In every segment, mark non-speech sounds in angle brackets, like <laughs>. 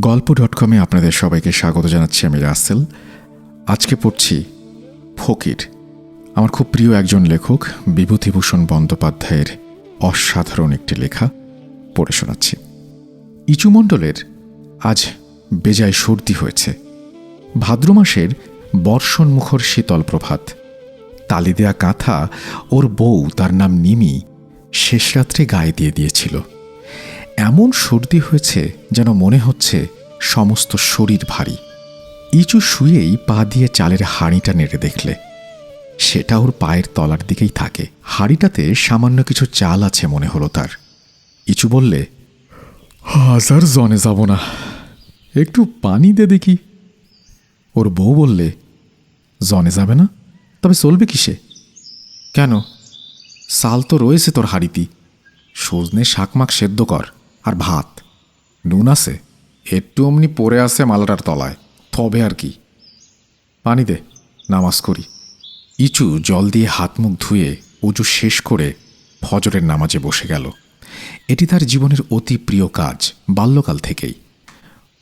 গল্প ডট কমে আপনাদের সবাইকে স্বাগত জানাচ্ছি আমি রাসেল। আজকে পড়ছি ফকির। আমার খুব প্রিয় একজন লেখক, বিভূতিভূষণ বন্দ্যোপাধ্যায়ের অসাধারণ একটি লেখা পড়ে শোনাচ্ছি। ইচুমণ্ডলের আজ বেজায় সর্দি হয়েছে। ভাদ্র মাসের বর্ষণ মুখর শীতল প্রভাত। তালি দেয়া কাঁথা, ওর বউ তার নাম নিমি শেষ রাত্রে গায়ে দিয়ে দিয়েছিল। এমন সর্দি হয়েছে যেন মনে হচ্ছে সমস্ত শরীর ভারী। ইচু শুয়েই পা দিয়ে চালের হাঁড়িটা নেড়ে দেখলে। সেটা ওর পায়ের তলার দিকেই থাকে। হাঁড়িটাতে সামান্য কিছু চাল আছে মনে হলো তার। ইচু বললে হাজার জনে যাব না। একটু পানি দে দেখি। ওর বউ বললে, জনে যাবে না? তবে চলবে কিসে? কেন? সাল তো রয়েছে তোর হাড়িতি। সজনে শাকমাক সেদ্ধ কর। আর ভাত। নুন আছে? একটু অমনি পড়ে আছে মালাটার তলায়। তবে আর কি। পানি দে, নামাজ করি। ইচু জল দিয়ে হাত মুখ ধুয়ে উজু শেষ করে ফজরের নামাজে বসে গেল। এটি তার জীবনের অতি প্রিয় কাজ, বাল্যকাল থেকেই।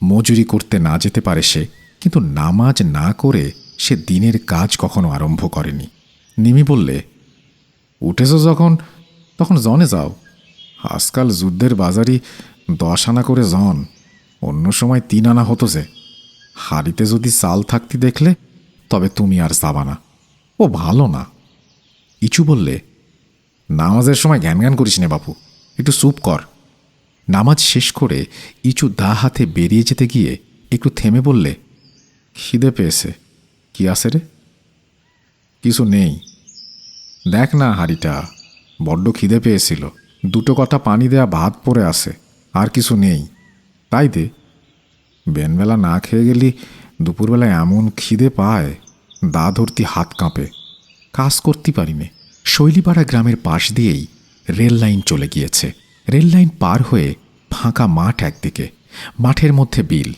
মজুরি করতে না যেতে পারে সে, কিন্তু নামাজ না করে সে দিনের কাজ কখনো আরম্ভ করেনি। নিমি বললে, উঠেছ যখন, তখন জনে যাও। আজকাল যুদ্ধের বাজারই দশ আনা করে জন। অন্য সময় তিন আনা হতো যে। হাড়িতে যদি চাল থাকতি দেখলে, তবে তুমি আর যাবা না। ও ভালো না। ইচু বললে, নামাজের সময় জ্ঞান জ্ঞান করিস নে বাপু, একটু চুপ কর। নামাজ শেষ করে ইচু দা হাতে বেরিয়ে যেতে গিয়ে একটু থেমে বললে, খিদে পেয়েছে, কি আছে রে? কিছু নেই। দেখ না হাড়িটা, বড্ড খিদে পেয়েছিল। দুটো কথা পানি দেয়া ভাত পড়ে আছে, আর কিছু নেই। তাই দে। বেনবেলা না খেয়ে গেলি দুপুরবেলা এমন খিদে পায়, দা ধরতি হাত কাঁপে। কাজ করতে পারিনে। শৈলীপাড়া গ্রামের পাশ দিয়েই রেল লাইন চলে গিয়েছে। রেল লাইন পার হয়ে ফাঁকা মাঠ একদিকে। মাঠের মধ্যে বিল।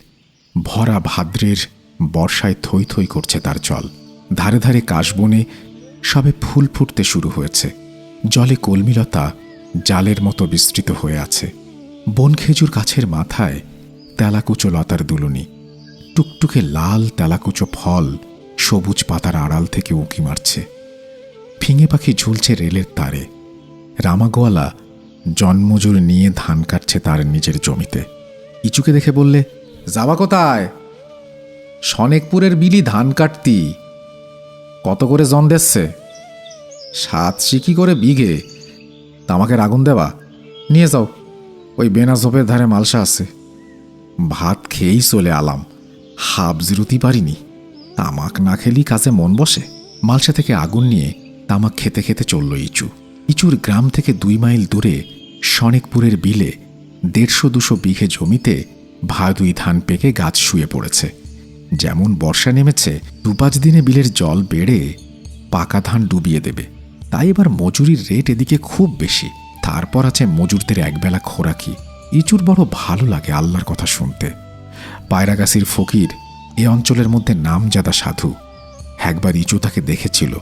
ভরা ভাদ্রের বর্ষায় থই থই করছে তার জল। ধারে ধারে কাশবনে সবে ফুল ফুটতে শুরু হয়েছে। জলে কলমিলতা জালের মতো বিস্তৃত হয়ে আছে। বন খেজুর গাছের মাথায় তেলাকুচো লতার দুলুনি। টুকটুকে লাল তেলাকুচো ফল সবুজ পাতার আড়াল থেকে উঁকি মারছে। ফিঙে পাখি ঝুলছে রেলের তারে। রামাগোয়ালা জন্মজুর নিয়ে ধান কাটছে তার নিজের জমিতে। ইচুকে দেখে বললে, যাবা কোথায়? সনেকপুরের বিলি ধান কাটতি। কত করে জন দিচ্ছে সাত সিকি করে বিঘে তামাকে আগুন দেবা? নিয়ে যাও। ওই বেনাঝোপের ধারে মালসা আছে। ভাত খেয়েই চলে আলাম। হাফ জিরুতি পারিনি। তামাক না খেলি কাজে মন বসে। মালসা থেকে আগুন নিয়ে তামাক খেতে খেতে চলল ইচু। ইচুর গ্রাম থেকে দুই মাইল দূরে সনেকপুরের বিলে দেড়শো দুশো বিঘে জমিতে ভাদুই ধান পেকে গাছ শুয়ে পড়েছে। যেমন বর্ষা নেমেছে দু পাঁচ দিনে বিলের জল বেড়ে পাকা ধান ডুবিয়ে দেবে। তাই এবার মজুরির রেট এদিকে খুব বেশি। তারপর আছে মজুরদের একবেলা খোরাকি। ইচুর বড় ভালো লাগে আল্লাহর কথা শুনতে। পায়রাগাছির ফকির এ অঞ্চলের মধ্যে নামজাদা সাধু। একবার ইঁচু তাকে দেখেছিল।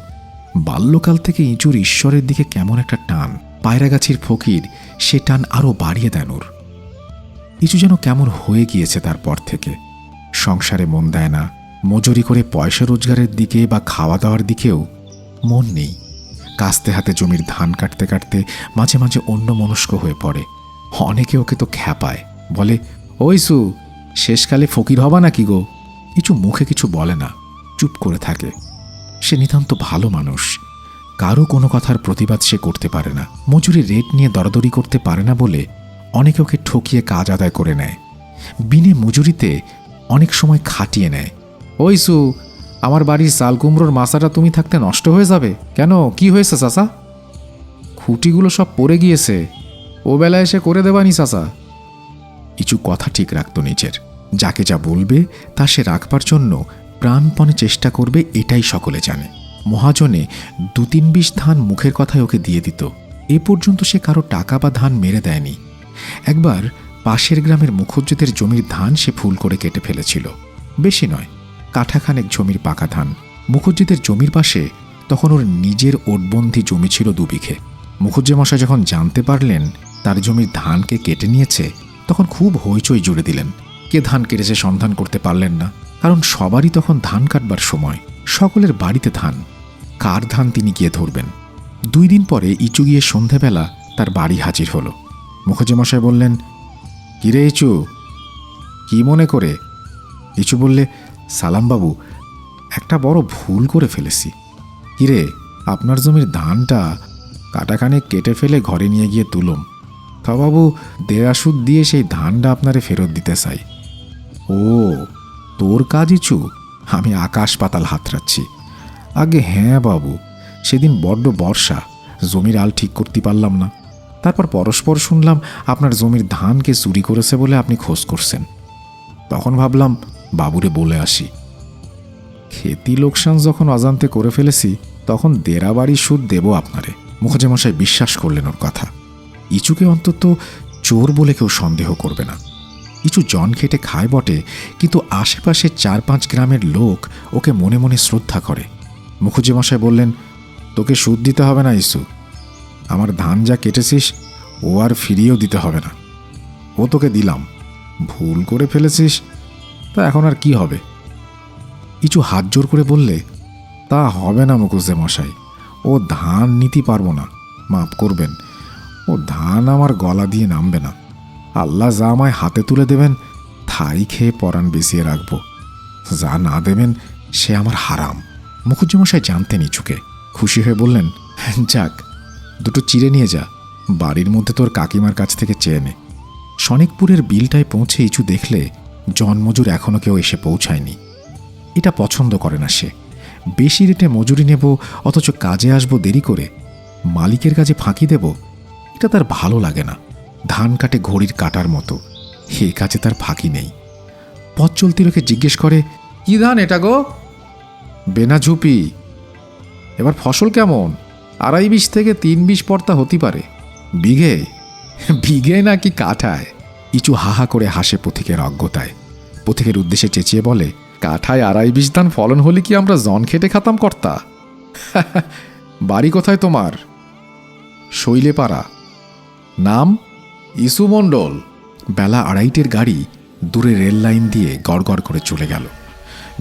বাল্যকাল থেকে ইঁচুর ঈশ্বরের দিকে কেমন একটা টান। পায়রাগাছির ফকির সে টান আরও বাড়িয়ে দেন ওর। ইচু যেন কেমন হয়ে গিয়েছে তারপর থেকে। সংসারে মন দেয় না। মজুরি করে পয়সা রোজগারের দিকে বা খাওয়া দাওয়ার দিকেও মন নেই। কাস্তে হাতে জমির ধান কাটতে কাটতে মাঝে মাঝে অন্য মনস্ক হয়ে পড়ে। অনেকে ওকে তো খ্যাপায়। বলে, ওই সু, শেষকালে ফকির হবা নাকি গো? কিছু মুখে কিছু বলে না, চুপ করে থাকে। সে নিতান্ত ভালো মানুষ। কারও কোনো কথার প্রতিবাদ সে করতে পারে না। মজুরি রেট নিয়ে দরাদরি করতে পারে না বলে অনেকে ওকে ঠকিয়ে কাজ আদায় করে নেয়। বিনে মজুরিতে অনেক সময় খাটিয়ে নেয়। ওই সু আমার বাড়ির চাল কুমড়োর মাছাটা তুমি থাকতে নষ্ট হয়ে যাবে। কেন? কি হয়েছে, চাচা? খুঁটিগুলো সব পড়ে গিয়েছে। ও বেলা এসে করে দেবানি, চাচা। কিছু কথা ঠিক রাখতো নিজের। যাকে যা বলবে, তা সে রাখবার জন্য প্রাণপণে চেষ্টা করবে, এটাই সকলে জানে। মহাজনে দু তিন বিশ ধান মুখের কথায় ওকে দিয়ে দিত। এ পর্যন্ত সে কারও টাকা বা ধান মেরে দেয়নি। একবার পাশের গ্রামের মুখজ্জদের জমির ধান সে ফুল করে কেটে ফেলেছিল। বেশি নয় কাঠাখানেক জমির পাকা ধান। মুখজ্জিদের জমির পাশে তখন ওর নিজের ওটবন্দি জমি ছিল দুবিঘে মুখজ্জে মশাই যখন জানতে পারলেন তার জমির ধানকে কেটে নিয়েছে, তখন খুব হইচই জুড়ে দিলেন। কে ধান কেটেছে সন্ধান করতে পারলেন না, কারণ সবারই তখন ধান কাটবার সময়, সকলের বাড়িতে ধান। কার ধান তিনি গিয়ে ধরবেন? দুই দিন পরে ইচু গিয়ে সন্ধেবেলা তার বাড়ি হাজির হলো। মুখুজ্জেমশাই বললেন, কিরে ইচু? কি মনে করে? ইচু বললে সালাম বাবু একটা বড় ভুল করে ফেলেছি। কিরে, আপনার জমির ধানটা কাটাখানে কেটে ফেলে ঘরে নিয়ে গিয়ে তুলুম। তা বাবু, দেয়া সুদ দিয়ে সেই ধানটা আপনারে ফেরত দিতে চাই। ও, তোর কাজ ইচু আমি আকাশ পাতাল হাতড়াচ্ছি। আগে হ্যাঁ বাবু, সেদিন বড্ড বর্ষা, জমির আল ঠিক করতে পারলাম না। তারপর পরস্পর শুনলাম আপনার জমির ধানকে চুরি করেছে বলে আপনি খোঁজ করছেন। তখন ভাবলাম বাবুরে বলে আসি। খেতি লোকসান যখন অজান্তে করে ফেলেছি, তখন দেড়া বাড়ি সুদ দেব আপনারে। মুখোজেমশাই বিশ্বাস করলেন ওর কথা। ইচুকে অন্তত চোর বলে কেউ সন্দেহ করবে না। ইচু জন খেটে খায় বটে, কিন্তু আশেপাশের চার পাঁচ গ্রামের লোক ওকে মনে মনে শ্রদ্ধা করে। মুখুজ্জেমশাই বললেন, তোকে সুদ দিতে হবে না ইসু আমার ধান যা কেটেছিস, ও আর ফিরিয়েও দিতে হবে না। ও তোকে দিলাম। ভুল করে ফেলেছিস তা এখন আর কি হবে? ইচু হাত জোর করে বললে, তা হবে না মুখুজ্জে মশাই, ও ধান নিতে পারব না, মাফ করবেন, ও ধান আমার গলা দিয়ে নামবে না, আল্লাহ যা আমায় হাতে তুলে দেবেন থাই খেয়ে পরাণ বেঁচিয়ে রাখব, যা না দেবেন, সে আমার হারাম। মুখুজ্জমশাই জানতেন ইচুকে, খুশি হয়ে বললেন, যাক, দুটো চিড়ে নিয়ে যা, বাড়ির মধ্যে তোর কাকিমার কাছ থেকে চেয়ে নে। সনিকপুরের বিলটায় পৌঁছে ইচু দেখলে জন্মজুর এখনও কেউ এসে পৌঁছায়নি। এটা পছন্দ করে না সে। বেশি রেটে মজুরি নেব, অথচ কাজে আসব দেরি করে। মালিকের কাজে ফাঁকি দেব, এটা তার ভালো লাগে না। ধান কাটে ঘড়ির কাটার মতো। হে কাজে তার ফাঁকি নেই। পথ চলতি লোকে জিজ্ঞেস করে, কি ধান এটা গো? বেনা ঝুপি। এবার ফসল কেমন? আড়াই বিশ থেকে তিন বিশ পর্তা হতে পারে। বিঘে? বিঘে নাকি কাঠায়? ইচু হাহা করে হাসে পথিকের অজ্ঞতায়। পথিকের উদ্দেশ্যে চেঁচিয়ে বলে, কাঠায় আড়াই বিশ ধান ফলন হলে কি আমরা জন খেটে খাতাম, কর্তা? <laughs> বাড়ি কোথায় তোমার? শৈলেপাড়া। নাম? ইসু মণ্ডল। বেলা আড়াইটের গাড়ি দূরে রেল লাইন দিয়ে গড়গড় করে চলে গেল।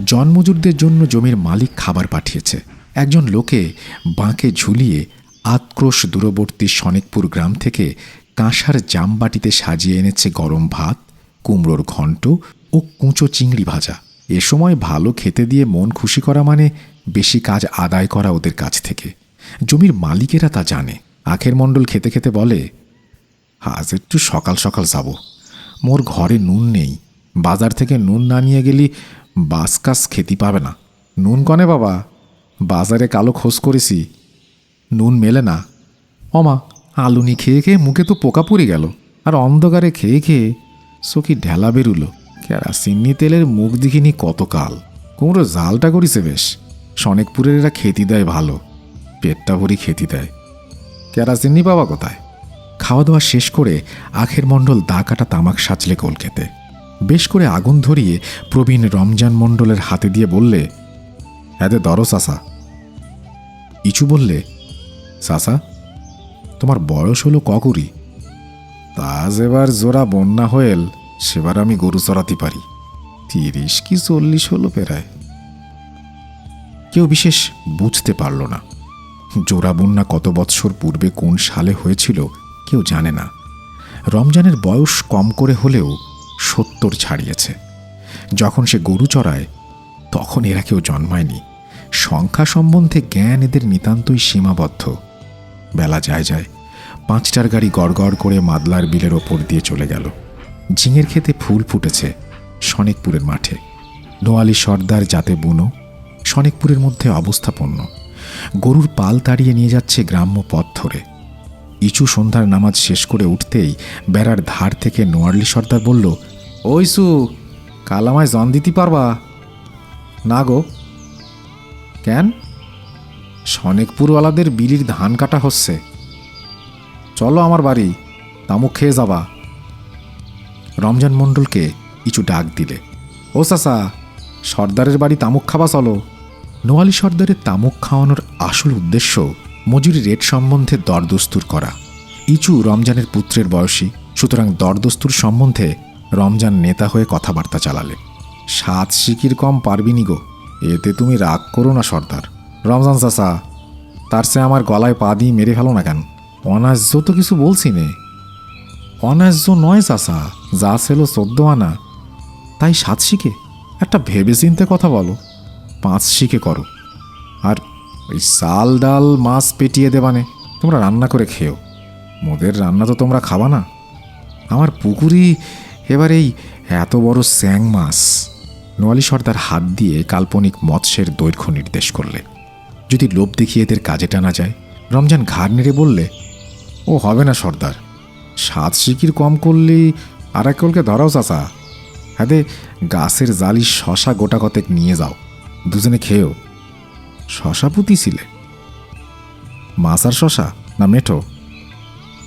জনমজুরদের জন্য জমির মালিক খাবার পাঠিয়েছে। একজন লোকে বাঁকে ঝুলিয়ে আক্রোশ দূরবর্তী সনেকপুর গ্রাম থেকে কাঁসার জামবাটিতে সাজিয়ে এনেছে গরম ভাত, কুমড়োর ঘণ্ট ও কুঁচো চিংড়ি ভাজা। এ সময় ভালো খেতে দিয়ে মন খুশি করা মানে বেশি কাজ আদায় করা ওদের কাছ থেকে। জমির মালিকেরা তা জানে। আখের মণ্ডল খেতে খেতে বলে, আজ একটু সকাল সকাল যাব। মোর ঘরে নুন নেই। বাজার থেকে নুন না নিয়ে গেলি বাসকাস খেতে পাবে না। নুন কনে বাবা? বাজারে কালো খোঁজ করেছি। নুন মেলে না। অমা আলুনি খেয়ে খেয়ে মুখে তো পোকা পুড়ে গেল। আর অন্ধকারে খেয়ে খেয়ে সখি ঢেলা বেরুলো। কেরাসিন্নি তেলের মুখ দেখিনি কতকাল। কুমড়ো জালটা করিছে বেশ। সনেকপুরের এরা খেতি দেয় ভালো। পেটটা ভরি খেতি দেয়। কেরাসিন্নি পাবা কোথায়? খাওয়া দাওয়া শেষ করে আখের মণ্ডল দা কাটা তামাক সাজলে কলকেতে। বেশ করে আগুন ধরিয়ে প্রবীণ রমজান মণ্ডলের হাতে দিয়ে বললে এতে দরো চাষা ইচু বললে চাষা তোমার বয়স হলো ককুরি তা যেবার জোড়া বন্যা হয়েল, সেবার আমি গরু চড়াতে পারি। তিরিশ কি চল্লিশ হলো পেরায়। কেউ বিশেষ বুঝতে পারল না। জোড়া বন্যা কত বৎসর পূর্বে কোন সালে হয়েছিল, কেউ জানে না। রমজানের বয়স কম করে হলেও সত্তর ছাড়িয়েছে। যখন সে গরু চড়ায়, তখন এরা কেউ জন্মায়নি। সংখ্যা সম্বন্ধে জ্ঞান এদের নিতান্তই সীমাবদ্ধ। বেলা যায় যায়। পাঁচটার গাড়ি গড়গড় করে মাদলার বিলের ওপর দিয়ে চলে গেল। ঝিঙের খেতে ফুল ফুটেছে সনেকপুরের মাঠে। নোয়ালি সর্দার যাতে বুনো সনেকপুরের মধ্যে অবস্থাপন্ন গরুর পাল তাড়িয়ে নিয়ে যাচ্ছে গ্রাম্য পথ ধরে। ইচু সন্ধ্যার নামাজ শেষ করে উঠতেই বেড়ার ধার থেকে নোয়ারলি সর্দার বলল, ওই সু, কাল আমায় জন দিতে পারবা? না গো। কেন? সনেকপুরওয়ালাদের বিলির ধান কাটা হচ্ছে। চলো আমার বাড়ি তামুক খেয়ে যাবা। রমজান মণ্ডলকে ইচু ডাক দিলে। ও চাচা, সর্দারের বাড়ি তামুক খাবা চলো। নোয়ালি সর্দারের তামুক খাওয়ানোর আসল উদ্দেশ্য মজুরি রেট সম্বন্ধে দরদস্তুর করা। ইচু রমজানের পুত্রের বয়সী, সুতরাং দরদস্তুর সম্বন্ধে রমজান নেতা হয়ে কথাবার্তা চালালে। সাত শিকির কম পারবিনি গো, এতে তুমি রাগ করো না সর্দার। রমজান চাচা, তার সে আমার গলায় পা দিয়ে মেরে ফেলো না কেন? অনার্য তো কিছু বলছি নে। অনার্য নয় চাচা, যা ছিল চোদ্দ আনা। তাই সাত শিখে, একটা ভেবে চিনতে কথা বলো। পাঁচ শিখে করো। আর ওই চাল ডাল মাছ পেটিয়ে দেবানে তোমরা রান্না করে খেও। মোদের রান্না তো তোমরা খাবা না। আমার পুকুরি এবার এই এত বড় স্যাং মাছ। নোয়ালি সর্দার হাত দিয়ে কাল্পনিক মৎস্যের দৈর্ঘ্য নির্দেশ করলে। যদি লোভ দেখিয়ে এদের কাজে টানা যায়, রমজান ঘাড় নেড়ে বললে, ও হবে না সর্দার। সাত শিকির কম করলেই আর একলকে ধরাও চাচা। হ্যাঁ গাছের জালি শশা গোটা কতেক নিয়ে যাও, দুজনে খেয়েও। শশা পুঁতিছিলে মাছ আর শশা না মেঠো?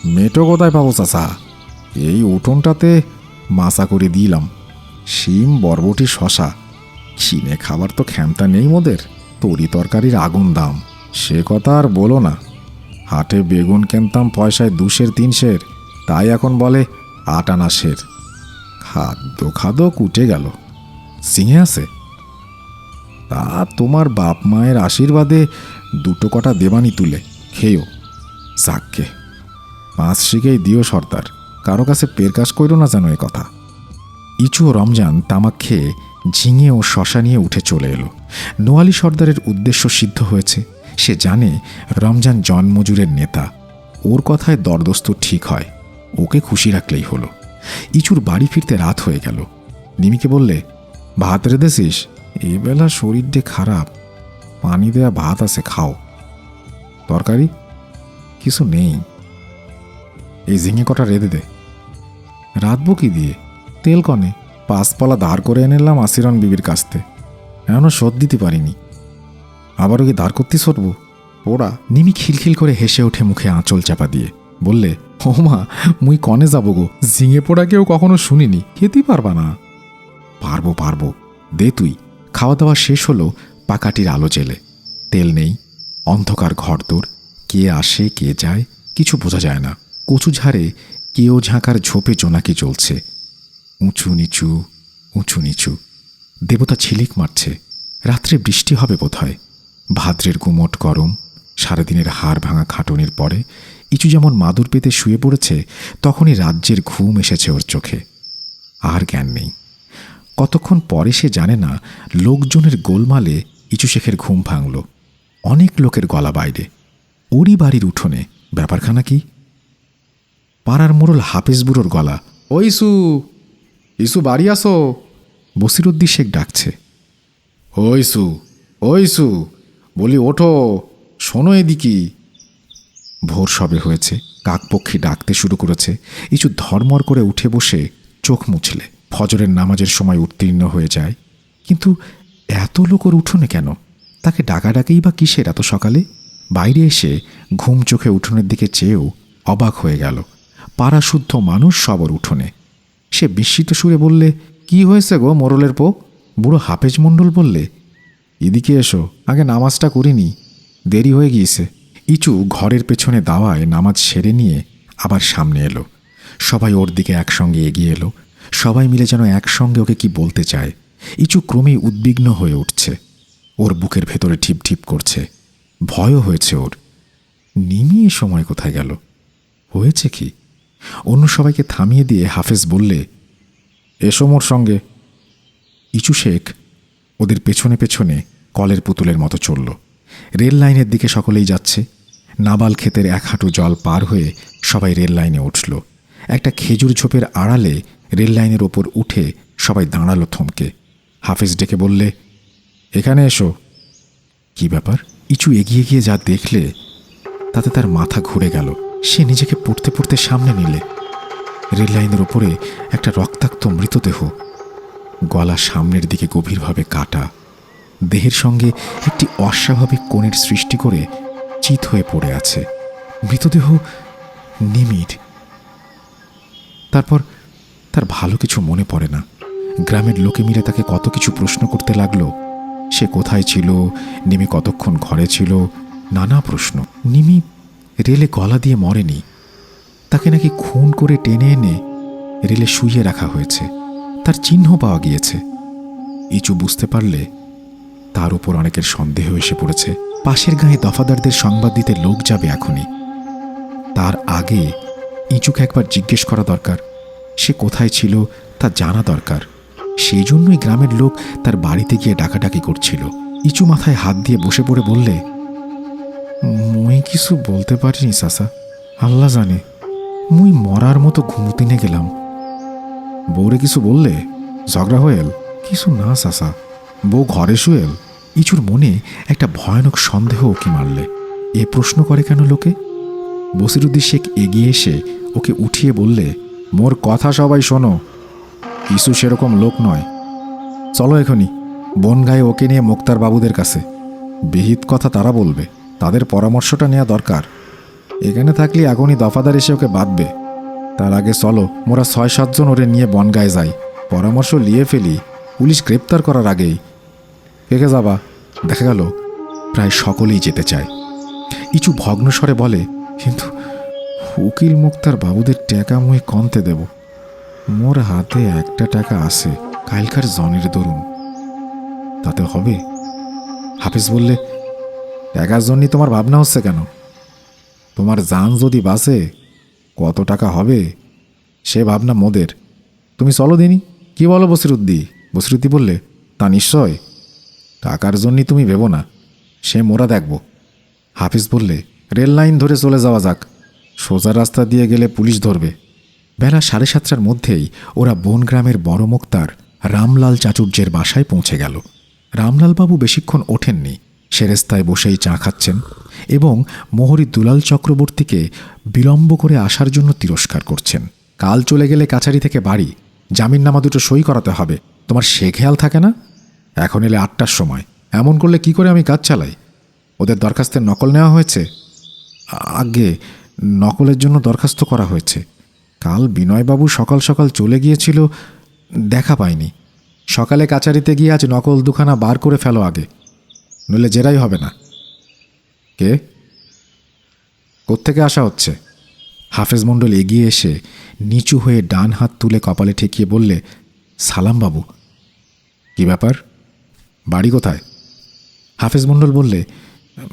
মেঠো কোথায় পাবো চাচা? এই উঠোনটাতে মাচা করে দিলাম। শিম, বরবটি, শশা। কিনে খাবার তো ক্ষমতা নেই মোদের। তরি তরকারির আগুন দাম। সে কথা আর বলো না। হাটে বেগুন কিনতাম পয়সায় দুশের, তিনশের। তাই এখন বলে আট আনা সের। খাদ্য খাদ্য কুটে গেল। সিঙে আছে। তা তোমার বাপ মায়ের আশীর্বাদে দুটো কটা দেবানি তুলে খেয়েও যাককে পাঁচ শিখেই দিও সর্দার। কারও কাছে পেরকাশ কইরো না যেন এ কথা। ইচু রমজান তামাক খেয়ে ঝিঙে ও শশা নিয়ে উঠে চলে এলো। নোয়ালি সর্দারের উদ্দেশ্য সিদ্ধ হয়েছে। সে জানে রমজান জনমজুরের নেতা। ওর কথায় দরদস্ত ঠিক হয়। ওকে খুশি রাখলেই হলো। ইচুর বাড়ি ফিরতে রাত হয়ে গেল। নিমিকে বললে, ভাত রেঁধেছিস? এবেলা শরীরটা খারাপ। পানি দেয়া ভাত আছে, খাও। তরকারি? কিছু নেই। এই ঝিঙে কটা রেঁধে দে। রাতবো কি দিয়ে? তেল কনে। পাঁচপালা ধার করে এনেলাম আসিরন বিবির কাছতে এখনও শোধ দিতে পারিনি। আবার ওকে দাঁড় করতে সরবো? ওরা নিমি খিলখিল করে হেসে ওঠে মুখে আঁচল চাপা দিয়ে। বললে ও মা, মুই কনে যাব গো? ঝিঙে পোড়া কেউ কখনো শুনিনি খেতেই পারবা না। পারব পারব। দে তুই। খাওয়া দাওয়া শেষ হলো পাকাটির আলো জেলে। তেল নেই, অন্ধকার ঘরদোর কে আসে, কে যায়, কিছু বোঝা যায় না। কচু ঝাড়ে কেও ঝাঁকার ঝোপে জোনাকি চলছে উঁচু নিচু উঁচু নিচু দেবতা ছিলিক মারছে। রাত্রে বৃষ্টি হবে বোধহয়। ভাদ্রের গুমট গরম, সারাদিনের হাড় ভাঙা খাটনির পরে ইচু যেমন মাদুর পেতে শুয়ে পড়েছে, তখনই রাজ্যের ঘুম এসেছে ওর চোখে। আর জ্ঞান নেই। কতক্ষণ পরে সে জানে না, লোকজনের গোলমালে ইচু শেখের ঘুম ভাঙল। অনেক লোকের গলা বাইরে। ওরই বাড়ির উঠোনে। ব্যাপারখানা কি? পাড়ার মোড়ল হাফেজ বুড়োর গলা ও ইসু ইসু বাড়ি আসো। বসিরুদ্দি শেখ ডাকছে। ও ইসু ও ইসু বলি ওঠো, শোনো এদিকি। ভোর সবে হয়েছে, কাকপক্ষী ডাকতে শুরু করেছে। কিছু ধর্মর করে উঠে বসে চোখ মুছলে। ফজরের নামাজের সময় উত্তীর্ণ হয়ে যায়। কিন্তু এত লোক ওর উঠোনে কেন? তাকে ডাকাডাকেই বা কিসের এত সকালে? বাইরে এসে ঘুম চোখে উঠোনের দিকে চেয়েও অবাক হয়ে গেল। পাড়াশুদ্ধ মানুষ সবর উঠোনে। সে বিস্মিত সুরে বললে কি হয়েছে গো মোরলের পো বুড়ো হাফেজ মণ্ডল বললে, এদিকে এসো, আগে নামাজটা করিনি, দেরি হয়ে গিয়েছে। ইচু ঘরের পেছনে দাওয়ায় নামাজ সেরে নিয়ে আবার সামনে এলো। সবাই ওর দিকে একসঙ্গে এগিয়ে এলো। সবাই মিলে যেন একসঙ্গে ওকে কি বলতে চায়। ইচু ক্রমেই উদ্বিগ্ন হয়ে উঠছে। ওর বুকের ভেতরে ঠিপ ঠিপ করছে। ভয়ও হয়েছে ওর। নিমি সময় কোথায় গেল? হয়েছে কি? অন্য সবাইকে থামিয়ে দিয়ে হাফেজ বললে এসো মোর সঙ্গে। ইচু শেখ ওদের পেছনে পেছনে কলের পুতুলের মতো চলল। রেল লাইনের দিকে সকলেই যাচ্ছে। নাবাল ক্ষেতের এক হাঁটু জল পার হয়ে সবাই রেল লাইনে উঠল। একটা খেজুর ঝোপের আড়ালে রেল লাইনের ওপর উঠে সবাই দাঁড়াল থমকে। হাফেজ ডেকে বললে, এখানে এসো। কি ব্যাপার? ইচু এগিয়ে গিয়ে যা দেখলে তাতে তার মাথা ঘুরে গেল। সে নিজেকে পড়তে পড়তে সামনে নিলে। রেল লাইনের ওপরে একটা রক্তাক্ত মৃতদেহ। গলা সামনের দিকে গভীরভাবে কাটা। দেহের সঙ্গে একটি অস্বাভাবিক কোণের সৃষ্টি করে চিত হয়ে পড়ে আছে। মৃতদেহ নিমির তারপর তার ভালো কিছু মনে পড়ে না। গ্রামের লোকে মিলে তাকে কত কিছু প্রশ্ন করতে লাগল। সে কোথায় ছিল? নিমি কতক্ষণ ঘরে ছিল? নানা প্রশ্ন। নিমি রেলে গলা দিয়ে মরেনি। তাকে নাকি খুন করে টেনে এনে রেলে শুইয়ে রাখা হয়েছে। তার চিহ্ন পাওয়া গিয়েছে। ইচু বুঝতে পারলে তার উপর অনেকের সন্দেহ এসে পড়েছে। পাশের গায়ে দফাদারদের সংবাদ দিতে লোক যাবে এখনই। তার আগে ইঁচুকে একবার জিজ্ঞেস করা দরকার, সে কোথায় ছিল তা জানা দরকার। সেই জন্যই গ্রামের লোক তার বাড়িতে গিয়ে ডাকাডাকি করছিল। ইঁচু মাথায় হাত দিয়ে বসে পড়ে বললে, মুই কিছু বলতে পারিনি, সাসা। আল্লাহ জানে। মুই মরার মতো ঘুমুতিনে গেলাম। বউরে কিছু বললে, ঝগড়া হয়েল কিছু না সাসা বউ ঘরে শুয়েল ইচুর মনে একটা ভয়ানক সন্দেহ ওকে মারলে। এ প্রশ্ন করে কেন লোকে? বসিরুদ্দিন শেখ এগিয়ে এসে ওকে উঠিয়ে বললে, মোর কথা সবাই শোনো। কিছু সেরকম লোক নয়। চলো এখনই। বনগায়ে ওকে নিয়ে মুক্তার বাবুদের কাছে। বিহিত কথা তারা বলবে। তাদের পরামর্শটা নেওয়া দরকার। এখানে থাকলে এখনই দফাদার এসে ওকে বাঁধবে। তার আগে চলো, মোরা ছয় সাতজন ওরে নিয়ে বনগায়ে যাই। পরামর্শ নিয়ে ফেলি, পুলিশ গ্রেপ্তার করার আগেই। কে যাবা, দেখা গেল প্রায় সকলেই যেতে চায়। ইচু ভগ্নস্বরে বলে, কিন্তু উকিল মুক্তার বাবুদের টাকা মুই কনতে দেব। মোর হাতে একটা টাকা আছে, কালকার জনের দরুন। তাতে হবে? হাফিজ বললে টাকার জন্যই তোমার ভাবনা হচ্ছে কেন? তোমার জান যদি বাসে কত টাকা হবে? সে ভাবনা মোদের। তুমি চলো দিনি। কি বলো বসিরুদ্দি? বসিরুদ্দি বললে, তা নিশ্চয়। টাকার জন্যই তুমি ভেবো না। সে মোরা দেখব। হাফিজ বললে, রেল লাইন ধরে চলে যাওয়া যাক। সোজা রাস্তা দিয়ে গেলে পুলিশ ধরবে। বেলা সাড়ে সাতটার মধ্যেই ওরা বনগ্রামের বড় মুক্তার রামলাল চাচুর্যের বাসায় পৌঁছে গেল। রামলালবাবু বেশিক্ষণ ওঠেননি। সেরেস্তায় বসেই চা খাচ্ছেন এবং মোহরি দুলাল চক্রবর্তীকে বিলম্ব করে আসার জন্য তিরস্কার করছেন। কাল চলে গেলে কাছারি থেকে বাড়ি জামিননামা দুটো সই করাতে হবে, তোমার সে খেয়াল থাকে না? এখন এলে আটটার সময়, এমন করলে কি করে আমি কাজ চালাই? ওদের দরখাস্তের নকল নেওয়া হয়েছে? আগে নকলের জন্য দরখাস্ত করা হয়েছে। কাল বিনয়বাবু সকাল সকাল চলে গিয়েছিল, দেখা পাইনি। সকালে কাচারিতে গিয়ে আজ নকল দুখানা বার করে ফেলো আগে। নইলে জেরাই হবে না। কে? কোত্থেকে আসা হচ্ছে? হাফেজ মণ্ডল এগিয়ে এসে নিচু হয়ে ডান হাত তুলে কপালে ঠেকিয়ে বললে, সালাম বাবু। কি ব্যাপার? বাড়ি কোথায়? হাফেজ মণ্ডল বললে,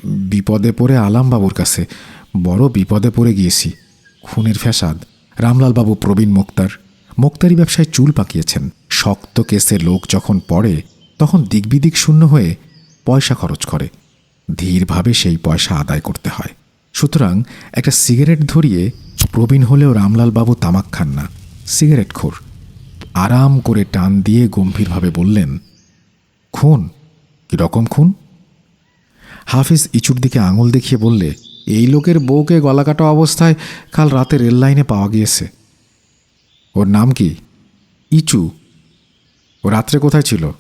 বিপদে পড়ে আলাম বাবুর কাছে। বড় বিপদে পড়ে গিয়েছি। খুনের ফ্যাসাদ। রামলালবাবু প্রবীণ মুক্তার। মুক্তারি ব্যবসায় চুল পাকিয়েছেন। শক্ত কেসে লোক যখন পড়ে, তখন দিকবিদিক শূন্য হয়ে পয়সা খরচ করে। ধীরভাবে সেই পয়সা আদায় করতে হয়। সুতরাং একটা সিগারেট ধরিয়ে প্রবীণ হলেও রামলালবাবু তামাক খান না। সিগারেট খোর। আরাম করে টান দিয়ে গম্ভীরভাবে বললেন, খুন? কীরকম খুন? হাফিজ ইচুর দিকে আঙুল দেখিয়ে বললে, এই লোকের বউকে গলাকাটা অবস্থায় কাল রাতে রেল লাইনে পাওয়া গিয়েছে। ওর নাম কি? ইচু। ও রাত্রে কোথায় ছিল?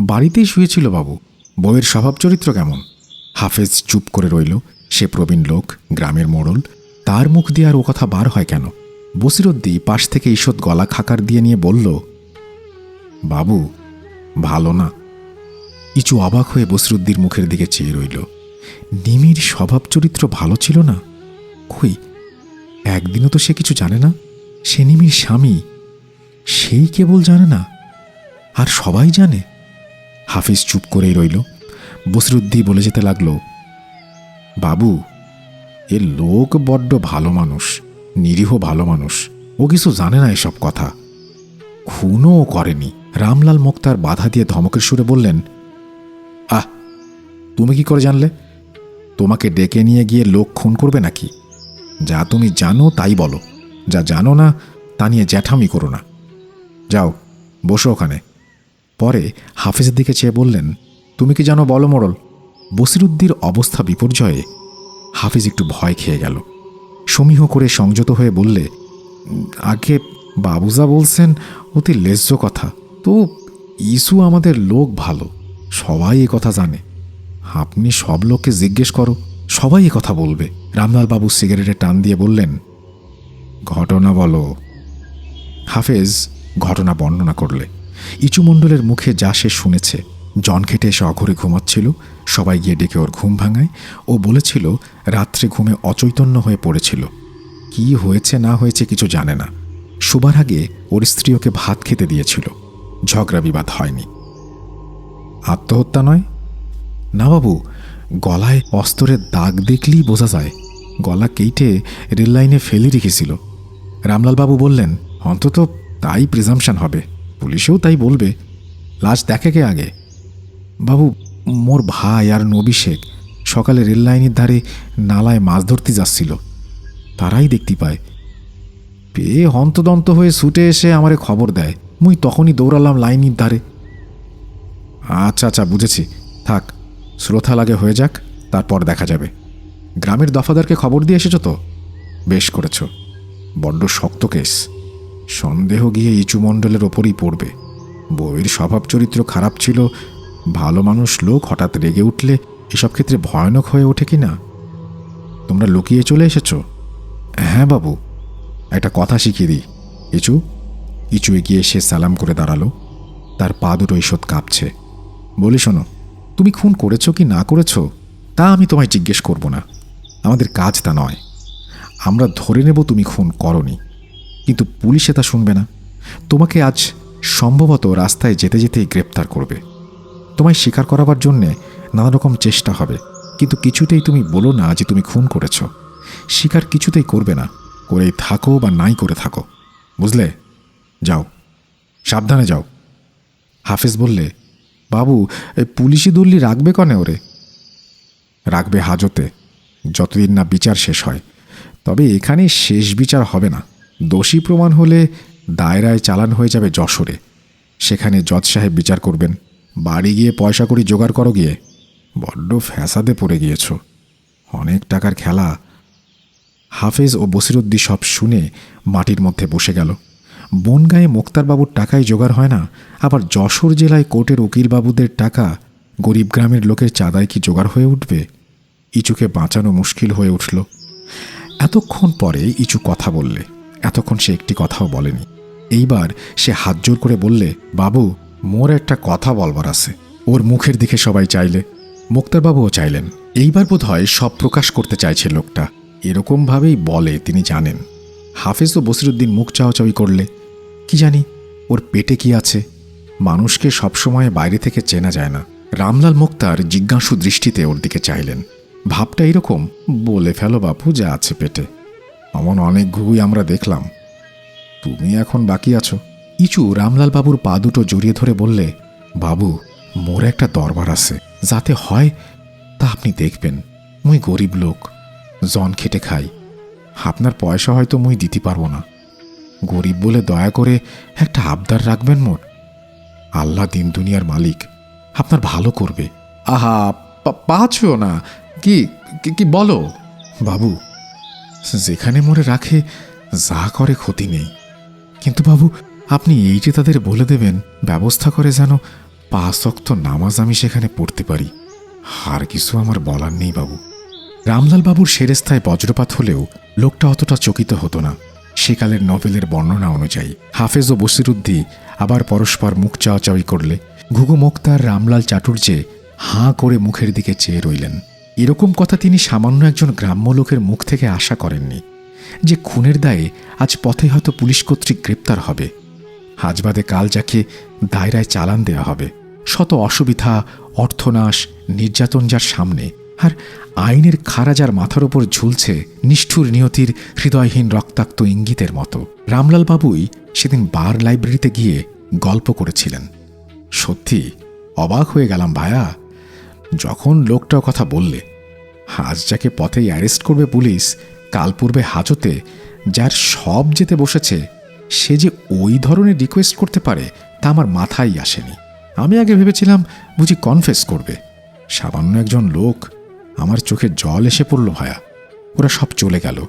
বাড়িতেই শুয়েছিল বাবু। বউয়ের স্বভাব চরিত্র কেমন? হাফেজ চুপ করে রইল। সে প্রবীণ লোক, গ্রামের মোড়ল। তার মুখ দিয়ে আর ও কথা বার হয় কেন? বসিরদ্দি পাশ থেকে ঈষৎ গলা খাকার দিয়ে নিয়ে বলল, বাবু, ভালো না। ইচু অবাক হয়ে বসিরুদ্দির মুখের দিকে চেয়ে রইল, নিমির স্বভাব চরিত্র ভালো ছিল না? কই, একদিনও তো সে কিছু জানে না। সে নিমির স্বামী, সেই কেবল জানে না। আর সবাই জানে? হাফিজ চুপ করেই রইল। বসরুদ্দি বলে যেতে লাগল, বাবু, এ লোক বড্ড ভালো মানুষ, নিরীহ ভালো মানুষ। ও কিছু জানে না এসব কথা। খুনও করেনি। রামলাল মুক্তার বাধা দিয়ে ধমকের সুরে বললেন, আহ, তুমি কি করে জানলে? তোমাকে ডেকে নিয়ে গিয়ে লোক খুন করবে নাকি? যা তুমি জানো তাই বলো। যা জানো না তা নিয়ে জ্যাঠামি করো না। যাও, বসো ওখানে। পরে হাফিজের দিকে চেয়ে বললেন, তুমি কি জানো বলো মোড়ল বসিরুদ্দির অবস্থা বিপর্যয়ে? হাফিজ একটু ভয় খেয়ে গেল। সমীহ করে সংযত হয়ে বললে, আগে বাবুজা বলছেন অতি লেজ্জ কথা, তো ইসু আমাদের লোক ভালো, সবাই এ কথা জানে। আপনি সব লোককে জিজ্ঞেস করো, সবাই এ কথা বলবে। রামলাল বাবু সিগারেটে টান দিয়ে বললেন, ঘটনা বলো। হাফেজ ঘটনা বর্ণনা করলে। ইচুমণ্ডলের মুখে যা সে শুনেছে। জন খেটে এসে অঘরে ঘুমাচ্ছিল, সবাই গিয়ে ডেকে ওর ঘুম ভাঙায় ও বলেছিল, রাত্রে ঘুমে অচৈতন্য হয়ে পড়েছিল। কি হয়েছে, না হয়েছে কিছু জানে না। শোবার আগে ওর স্ত্রী ওকে ভাত খেতে দিয়েছিল। ঝগড়া বিবাদ হয়নি। আত্মহত্যা নয়? না বাবু, গলায় অস্তরের দাগ দেখলেই বোঝা যায়। গলা কেটে রেল লাইনে ফেলে রেখেছিল। রামলাল বাবু বললেন, অন্তত তাই প্রিজামশন হবে। পুলিশেও তাই বলবে। লাশ দেখে কে আগে? বাবু, মোর ভাই আর নবী শেখ সকালে রেল লাইনের ধারে নালায় মাছ ধরতে যাচ্ছিল। তারাই দেখতে পায়। পেয়ে হন্তদন্ত হয়ে ছুটে এসে আমারে খবর দেয়। মুই তখনই দৌড়ালাম লাইনের ধারে। আচ্ছা আচ্ছা বুঝেছি। থাক শ্রোথা লাগে হয়ে যাক, তারপর দেখা যাবে। গ্রামের দফাদারকে খবর দিয়ে এসেছ তো? বেশ করেছ। বড্ড শক্ত কেস। সন্দেহ গিয়ে ইচু মণ্ডলের ওপরই পড়বে। বইয়ের স্বভাব চরিত্র খারাপ ছিল, ভালো মানুষ লোক হঠাৎ রেগে উঠলে এসব ক্ষেত্রে ভয়ানক হয়ে ওঠে কি না তোমরা লুকিয়ে চলে এসেছ? হ্যাঁ বাবু, একটা কথা শিখিয়ে দিই। ইচু ইচু এগিয়ে এসে সালাম করে দাঁড়াল। তার পা দুটো ঈষৎ কাঁপছে। বলি শোনো, তুমি খুন করেছ কি না করেছ, তা আমি তোমায় জিজ্ঞেস করব না। আমাদের কাজ তা নয়। আমরা ধরে নেব তুমি খুন করনি। কিন্তু পুলিশে তা শুনবে না। তোমাকে আজ সম্ভবত রাস্তায় যেতে যেতেই গ্রেপ্তার করবে। তোমায় স্বীকার করাবার জন্যে নানা রকম চেষ্টা হবে, কিন্তু কিছুতেই তুমি বলো না যে তুমি খুন করেছ। স্বীকার কিছুতেই করবে না, করেই থাকো বা নাই করে থাকো। বুঝলে? যাও। সাবধানে যাও। হাফেজ বললে, বাবু এই পুলিশি দল্লি রাখবে কনে ওরে? রাখবে হাজতে, যতদিন না বিচার শেষ হয়। তবে এখানে শেষ বিচার হবে না। দোষী প্রমাণ হলে দায়রায় চালান হয়ে যাবে যশোরে। সেখানে জজ সাহেব বিচার করবেন। বাড়ি গিয়ে পয়সা করি জোগাড় করো গিয়ে। বড্ড ফ্যাসাদে পড়ে গিয়েছ। অনেক টাকার খেলা। হাফেজ ও বসিরুদ্দি সব শুনে মাটির মধ্যে বসে গেল। বনগাঁয়ে মোক্তারবাবুর টাকায় জোগাড় হয় না। আবার যশোর জেলায় কোর্টের উকিলবাবুদের টাকা গরিব গ্রামের লোকের চাঁদায় কি জোগাড় হয়ে উঠবে? ইচুকে বাঁচানো মুশকিল হয়ে উঠল। এতক্ষণ পরে ইচু কথা বললে। এতক্ষণ সে একটি কথাও বলেনি। এইবার সে হাত জোর করে বললে, বাবু, মোর একটা কথা বলবার আছে। ওর মুখের দিকে সবাই চাইলে, মুক্তারবাবুও চাইলেন। এইবার বোধ হয় সব প্রকাশ করতে চাইছে লোকটা। এরকমভাবেই বলে, তিনি জানেন। হাফেজ ও বসিরুদ্দিন মুখ চাওয়াচাওয়ি করলে, কি জানি, ওর পেটে কি আছে? মানুষকে সবসময় বাইরে থেকে চেনা যায় না। রামলাল মুক্তার জিজ্ঞাসু দৃষ্টিতে ওর দিকে চাইলেন, ভাবটা এরকম, বলে ফেলো বাপু, যা আছে পেটে। অমন অনেক ঘুঘুই আমরা দেখলাম। তুমি এখন বাকি আছো। ইচু রামলাল বাবুর পা দুটো জড়িয়ে ধরে বললে, বাবু, মোর একটা দরবার আছে। যাতে হয়, তা আপনি দেখবেন। মুই গরিব লোক, জন খেটে খাই। আপনার পয়সা হয়তো মুই দিতে পারব না। গরিব বলে দয়া করে একটা আবদার রাখবেন মোর। আল্লাহ দিন দুনিয়ার মালিক, আপনার ভালো করবে। আহা পাচ্ছো না। কি- কি বলো? বাবু যেখানে মোরে রাখে, যা করে ক্ষতি নেই। কিন্তু বাবু, আপনি এইটি তাদের বলে দেবেন, ব্যবস্থা করে যেন পাঁচ অক্ত নামাজ আমি সেখানে পড়তে পারি। আর কিছু আমার বলার নেই বাবু। রামলাল বাবুর সেরেস্তায় বজ্রপাত হলেও লোকটা অতটা চকিত হতো না। সেকালের নভেলের বর্ণনা অনুযায়ী হাফেজ ও বসিরুদ্দি আবার পরস্পর মুখ চাওয়াচাওয়ি করলে ঘুঘু মোক্তার রামলাল চাটুর্যে হাঁ করে মুখের দিকে চেয়ে রইলেন। এরকম কথা তিনি সামান্য একজন গ্রাম্য লোকের মুখ থেকে আশা করেননি যে খুনের দায়ে আজ পথে হয়তো পুলিশ কর্তৃক গ্রেপ্তার হবে। আজ বাদে কাল যাকে দায়রায় চালান দেওয়া হবে। শত অসুবিধা, অর্থনাশ, নির্যাতন যার সামনে, আর আইনের খাড়া যার মাথার ওপর ঝুলছে নিষ্ঠুর নিয়তির হৃদয়হীন রক্তাক্ত ইঙ্গিতের মতো। রামলাল বাবুই সেদিন বার লাইব্রেরিতে গিয়ে গল্প করেছিলেন। সত্যি, অবাক হয়ে গেলাম ভায়া। যখন লোকটাও কথা বললে, আজ যাকে পথেই অ্যারেস্ট করবে পুলিশ, কাল পূর্বে হাজতে, যার সব যেতে বসেছে, সে যে ওই ধরনের রিকোয়েস্ট করতে পারে, তা আমার মাথায় আসেনি। আমি আগে ভেবেছিলাম, বুঝি কনফেস করবে। সামান্য একজন লোক, আমার চোখে জল এসে পড়ল ভায়া। ওরা সব চলে গেল।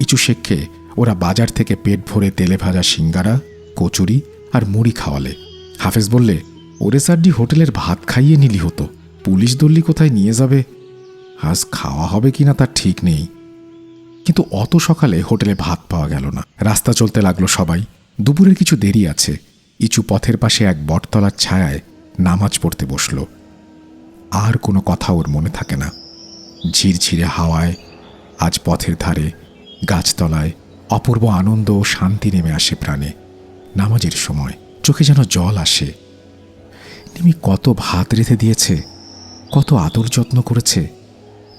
ইচু শেখকে ওরা বাজার থেকে পেট ভরে তেলে ভাজা সিঙ্গারা, কচুরি আর মুড়ি খাওয়ালে। হাফেজ বললে, ওরে সারডি হোটেলের ভাত খাইয়ে নিলি হতো। পুলিশ দল্লি কোথায় নিয়ে যাবে? আজ খাওয়া হবে কিনা তার ঠিক নেই। কিন্তু অত সকালে হোটেলে ভাত পাওয়া গেল না। রাস্তা চলতে লাগল সবাই। দুপুরের কিছু দেরি আছে। ইচু পথের পাশে এক বটতলার ছায়ায় নামাজ পড়তে বসল। আর কোনো কথা ওর মনে থাকে না। ঝিরঝিরে হাওয়ায়, আজ পথের ধারে, গাছতলায়, অপূর্ব আনন্দ ও শান্তি নেমে আসে প্রাণে। নামাজের সময় চোখে যেন জল আসে। নিমি কত ভাত রেঁধে দিয়েছে। কত আদর যত্ন করেছে।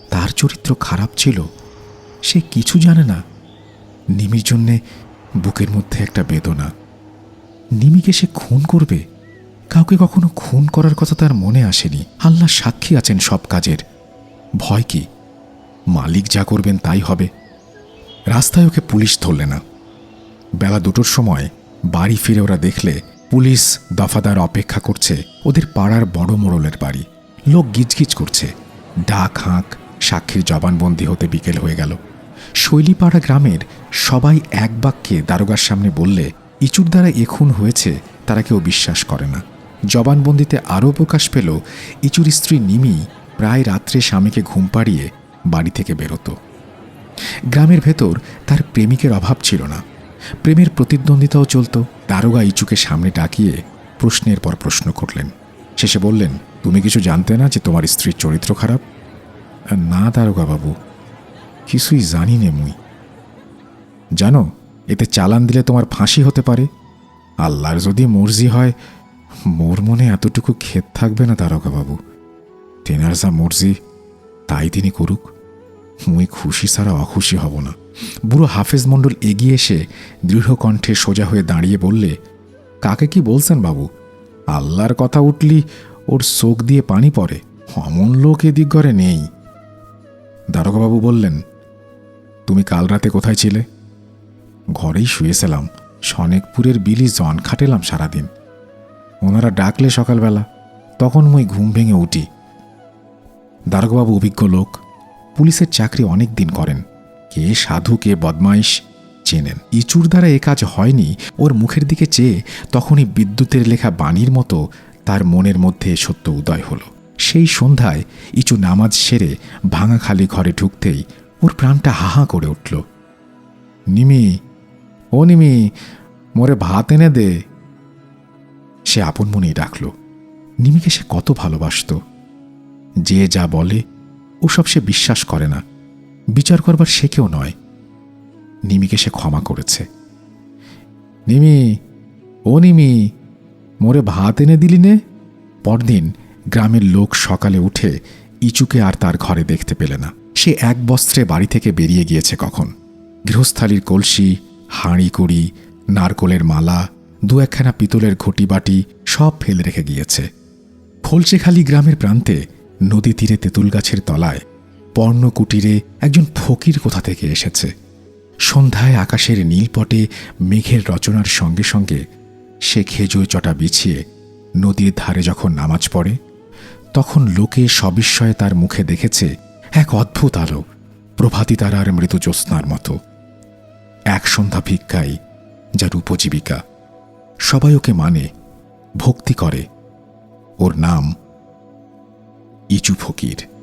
তার চরিত্র খারাপ ছিল। সে কিছু জানে না। নিমির জন্যে বুকের মধ্যে একটা বেদনা। নিমিকে সে খুন করবে? কাউকে কখনো খুন করার কথা তার মনে আসেনি। আল্লাহ সাক্ষী আছেন সব কাজের। ভয় কি? মালিক যা করবেন তাই হবে। রাস্তায় ওকে পুলিশ ধরলে না। বেলা দুটোর সময় বাড়ি ফিরে ওরা দেখলে পুলিশ দফাদার অপেক্ষা করছে। ওদের পাড়ার বড় মোড়লের বাড়ি। লোক গিজগিজ করছে। ডাক, হাঁক, সাক্ষীর জবানবন্দি হতে বিকেল হয়ে গেল। শৈলীপাড়া গ্রামের সবাই এক বাক্যে দারোগার সামনে বললে, ইচুর দ্বারা এ খুন হয়েছে, তারা কেউ বিশ্বাস করে না। জবানবন্দিতে আরও প্রকাশ পেল, ইচুর স্ত্রী নিমি প্রায় রাত্রে স্বামীকে ঘুম পাড়িয়ে বাড়ি থেকে বেরোতো। গ্রামের ভেতর তার প্রেমিকের অভাব ছিল না। প্রেমের প্রতিদ্বন্দ্বিতাও চলত। দারোগা ইচুকে সামনে ডাকিয়ে প্রশ্নের পর প্রশ্ন করলেন। শেষে বললেন তুমি কিছু জানতে না যে তোমার স্ত্রীর চরিত্র খারাপ? না দারোগা বাবু কিছুই জানি নে মুই। জানো, এতে চালান দিলে তোমার ফাঁসি হতে পারে। আল্লাহর যদি মর্জি হয়, মোর মনে এতটুকু ক্ষেত থাকবে না দারোগা বাবু তেনার যা মর্জি, তাই তিনি করুক। মুই খুশি ছাড়া অখুশি হব না। বুড়ো হাফেজ মণ্ডল এগিয়ে এসে দৃঢ় কণ্ঠে সোজা হয়ে দাঁড়িয়ে বললে, কাকে কি বলছেন বাবু? আল্লাহর কথা উঠলি ওর চোখ দিয়ে পানি পড়ে। অমন লোক এদিক ঘরে নেই। দারোগাবাবু বললেন, তুমি কাল রাতে কোথায় ছিলে? ঘরেই শুয়েছিলাম সনেকপুরের বিলি জন খাটেলাম সারাদিন। ওনারা ডাকলে সকালবেলা, তখন মুই ঘুম ভেঙে উঠি। দারোগাবাবু অভিজ্ঞ লোক, পুলিশের চাকরি অনেক দিন করেন। কে সাধু, কে বদমাইশ, চেনেন। ইচুর দ্বারা এ কাজ হয়নি। ওর মুখের দিকে চেয়ে তখনই বিদ্যুতের লেখা বাণীর মতো তার মনের মধ্যে সত্য উদয় হলো। সেই সন্ধ্যায় ইচু নামাজ সেরে ভাঙা খালি ঘরে ঢুকতেই ওর প্রাণটা হাহা করে উঠল। নিমি, ও নিমি, মোরে ভাত এনে দে। সে আপন মনেই ডাকল। নিমিকে সে কত ভালোবাসত। যে যা বলে, ওসব সে বিশ্বাস করে না। বিচার করবার সে কেউ নয়। নিমিকে সে ক্ষমা করেছে। নিমি, ও নিমি মোরে ভাত এনে দিলি নে? পরদিন গ্রামের লোক সকালে উঠে ইচুকে আর তার ঘরে দেখতে পেলে না। সে এক বস্ত্রে বাড়ি থেকে বেরিয়ে গিয়েছে কখন। গৃহস্থালির কলসি, হাঁড়ি কুড়ি, নারকোলের মালা, দু একখানা পিতলের ঘটি বাটি সব ফেলে রেখে গিয়েছে। ফলসেখালি গ্রামের প্রান্তে নদী তীরে তেঁতুল গাছের তলায় পর্ণকুটিরে একজন ফকির কোথা থেকে এসেছে। সন্ধ্যায় আকাশের নীলপটে মেঘের রচনার সঙ্গে সঙ্গে সে খেজুর চটা বিছিয়ে নদীর ধারে যখন নামাজ পড়ে, তখন লোকে সবিস্ময়ে তার মুখে দেখেছে এক অদ্ভুত আলো প্রভাতী তারার মৃদু জ্যোৎস্নার মতো। এক সন্ধ্যা ভিক্ষাই যার উপজীবিকা, সবাই ওকে মানে ভক্তি করে। ওর নাম ইচু ফকির।